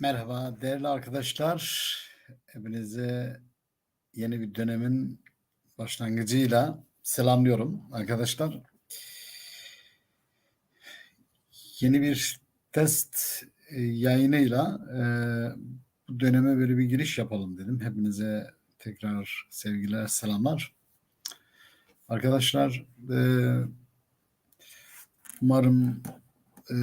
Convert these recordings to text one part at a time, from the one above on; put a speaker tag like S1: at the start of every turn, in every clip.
S1: Merhaba değerli arkadaşlar. Hepinize yeni bir dönemin başlangıcıyla selamlıyorum arkadaşlar. Yeni bir test e, yayınıyla e, bu döneme böyle bir giriş yapalım dedim. Hepinize tekrar sevgiler, selamlar. Arkadaşlar e, umarım ee,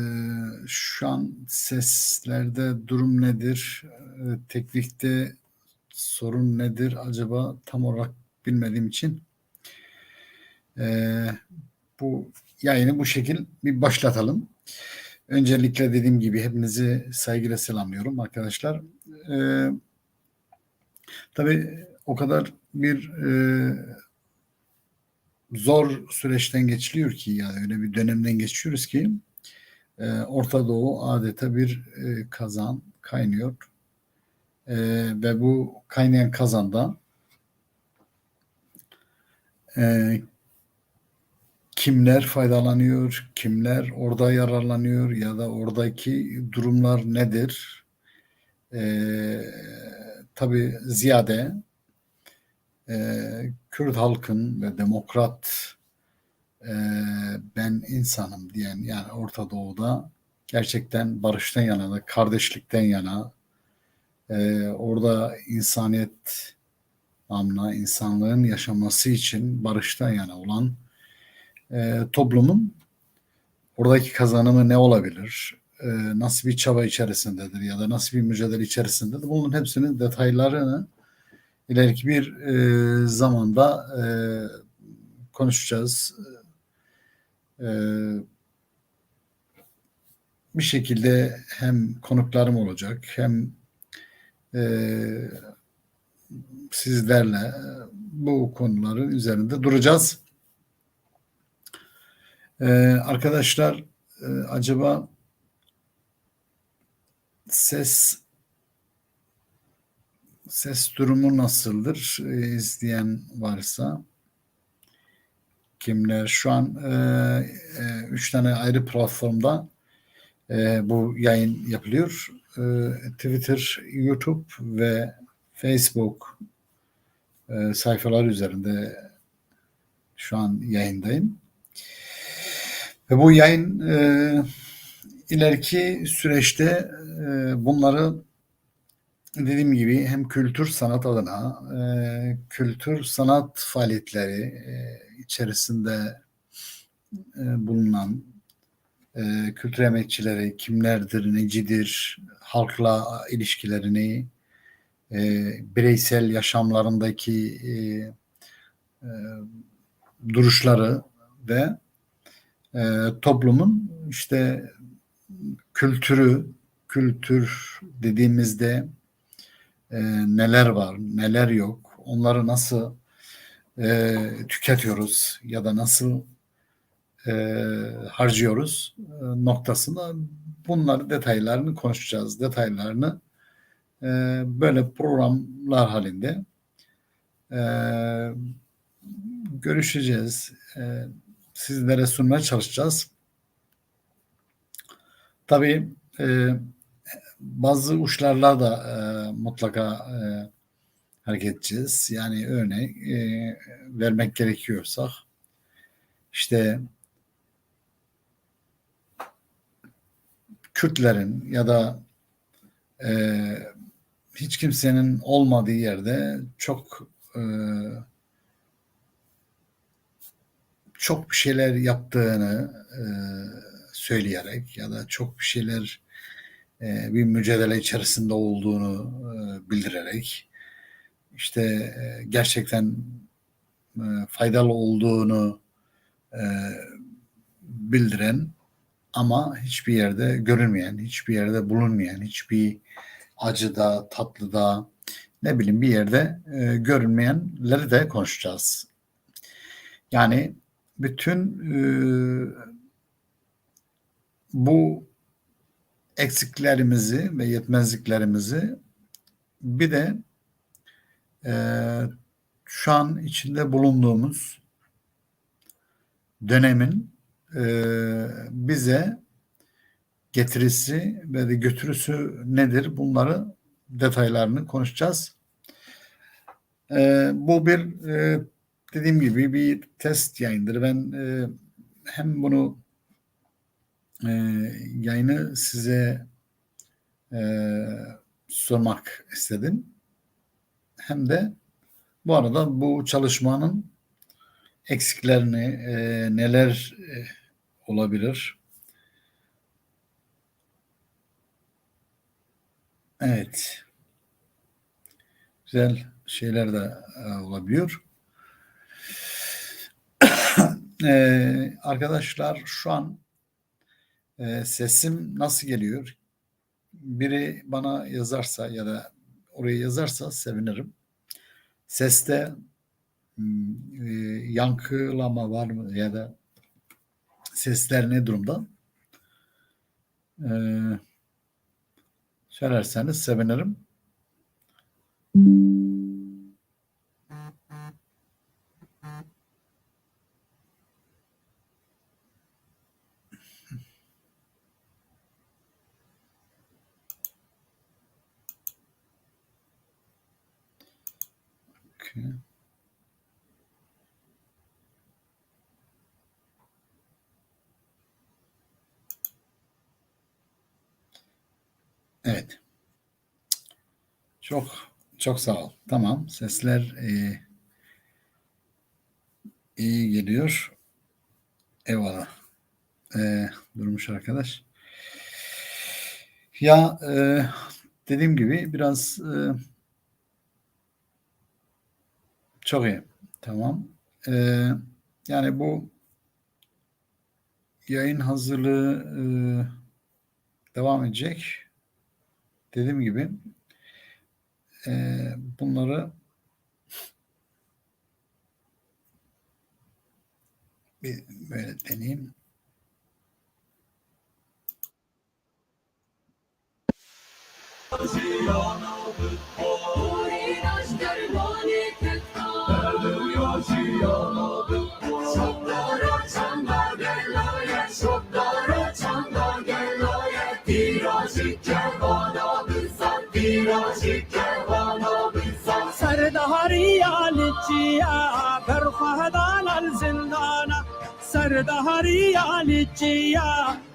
S1: şu an seslerde durum nedir? Ee, teknikte sorun nedir acaba tam olarak bilmediğim için ee, bu yayını bu şekil bir başlatalım. Öncelikle dediğim gibi hepinizi saygıyla selamlıyorum arkadaşlar. Ee, tabii o kadar bir e, zor süreçten geçiliyor ki yani öyle bir dönemden geçiyoruz ki e, Orta Doğu adeta bir e, kazan kaynıyor. E, ve bu kaynayan kazanda e, kimler faydalanıyor, kimler orada yararlanıyor ya da oradaki durumlar nedir? E, tabii ziyade e, Kürt halkın ve demokrat e, ben insanım diyen yani Orta Doğu'da gerçekten barıştan yana kardeşlikten yana e, orada insaniyet namına insanlığın yaşaması için barıştan yana olan e, toplumun oradaki kazanımı ne olabilir? E, nasıl bir çaba içerisindedir ya da nasıl bir mücadele içerisindedir? Bunun hepsinin detaylarını ileriki bir e, zamanda e, konuşacağız bir şekilde hem konuklarım olacak hem e, sizlerle bu konuların üzerinde duracağız. E, arkadaşlar e, acaba ses ses durumu nasıldır e, izleyen varsa kimler şu an e, e, üç tane ayrı platformda e, bu yayın yapılıyor. E, Twitter, YouTube ve Facebook e, sayfalar üzerinde şu an yayındayım. Ve bu yayın e, ileriki süreçte e, bunları dediğim gibi hem kültür sanat adına e, kültür sanat faaliyetleri e, içerisinde e, bulunan e, kültür emekçileri kimlerdir, necidir, halkla ilişkilerini, e, bireysel yaşamlarındaki e, e, duruşları ve e, toplumun işte kültürü, kültür dediğimizde e, neler var, neler yok, onları nasıl e, tüketiyoruz ya da nasıl e, harcıyoruz e, noktasında bunları detaylarını konuşacağız. Detaylarını e, böyle programlar halinde e, görüşeceğiz. E, sizlere sunmaya çalışacağız. Tabii e, bazı uçlarla da e, mutlaka e, hareket edeceğiz. Yani örnek e, vermek gerekiyorsak işte Kürtlerin ya da e, hiç kimsenin olmadığı yerde çok e, çok bir şeyler yaptığını e, söyleyerek ya da çok bir şeyler e, bir mücadele içerisinde olduğunu e, bildirerek işte e, gerçekten faydalı olduğunu bildiren ama hiçbir yerde görünmeyen, hiçbir yerde bulunmayan, hiçbir acıda, tatlıda, ne bileyim bir yerde görünmeyenleri de konuşacağız. Yani bütün bu eksiklerimizi ve yetmezliklerimizi bir de e, şu an içinde bulunduğumuz dönemin e, bize getirisi ve de götürüsü nedir? Bunları detaylarını konuşacağız. Ee, bu bir e, dediğim gibi bir test yayındır. Ben e, hem bunu e, yayını size e, sormak istedim. Hem de bu arada bu çalışmanın eksiklerini e, neler e, olabilir? Evet. Güzel şeyler de e, olabiliyor. e, arkadaşlar şu an e, sesim nasıl geliyor? Biri bana yazarsa ya da oraya yazarsa sevinirim. Seste hmm, e, yankılama var mı ya da sesler ne durumda? E, söylerseniz sevinirim. Okay. Evet. Çok çok sağ ol. Tamam. Sesler e, iyi geliyor. Eyvallah. E, durmuş arkadaş. Ya e, dediğim gibi biraz e, çok iyi. Tamam. Ee, yani bu yayın hazırlığı e, devam edecek. Dediğim gibi e, bunları bir böyle deneyeyim.
S2: Ziyan. سردهاری
S3: آلیچیا گھر فہدان الزندانا سردهاری آلیچیا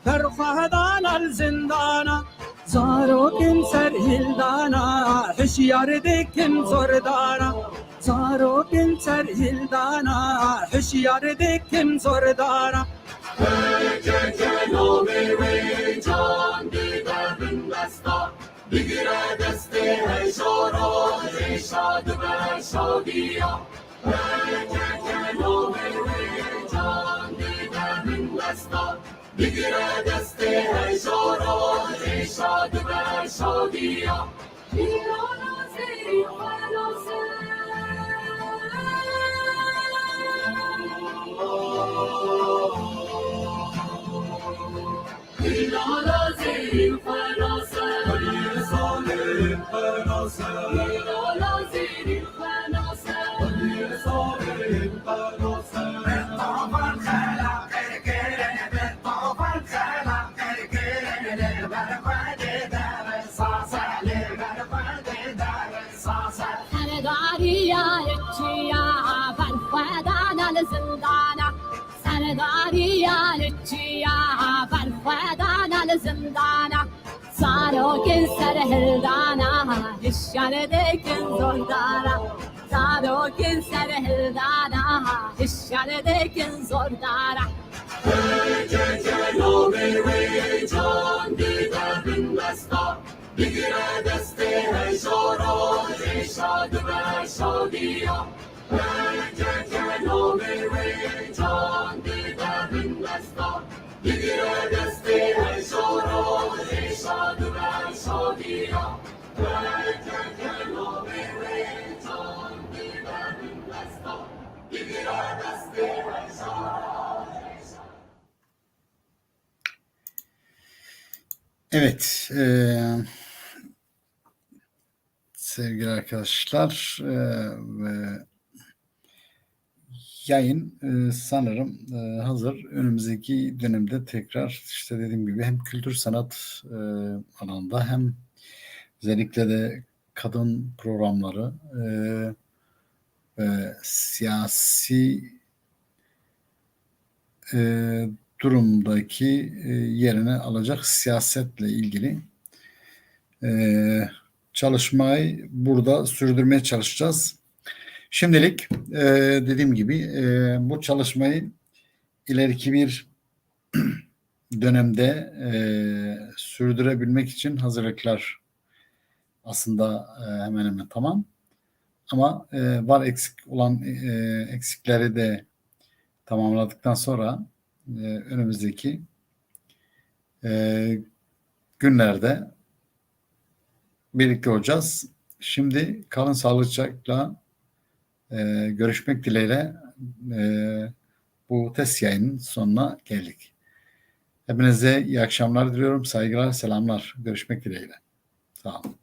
S3: گھر فہدان الزندانا सारो किम सर हिलदाना होशियार देखिम जोरदाना सारो किम सर हिलदाना
S2: होशियार देखिम जोरदाना بگیرد دست هشارا شاد و شادیا هر که که نوبه جان دیگر این دستا بگیره دست هزار شاد به شادی ایران آزری خلاصه ایران آزری خلاصه ایران آزری خلاصه
S4: سرداریا لچیا فرخدانا لزندانا ساروكن سرهلدانا هشان دكن زردانا ساروكن سرهلدانا هشان دكن زردانا
S2: Gelovi can gider bindesta Bigire deste
S1: Evet, eee, sevgili arkadaşlar eee, ve yayın e, sanırım e, hazır. Önümüzdeki dönemde tekrar işte dediğim gibi hem kültür sanat e, alanında hem özellikle de kadın programları e, ve siyasi e, durumdaki e, yerini alacak siyasetle ilgili e, çalışmayı burada sürdürmeye çalışacağız. Şimdilik e, dediğim gibi e, bu çalışmayı ileriki bir dönemde e, sürdürebilmek için hazırlıklar aslında e, hemen hemen tamam. Ama e, var eksik olan e, eksikleri de tamamladıktan sonra e, önümüzdeki e, günlerde birlikte olacağız. Şimdi kalın sağlıcakla e, görüşmek dileğiyle e, bu test yayının sonuna geldik. Hepinize iyi akşamlar diliyorum. Saygılar, selamlar. Görüşmek dileğiyle. Sağ olun.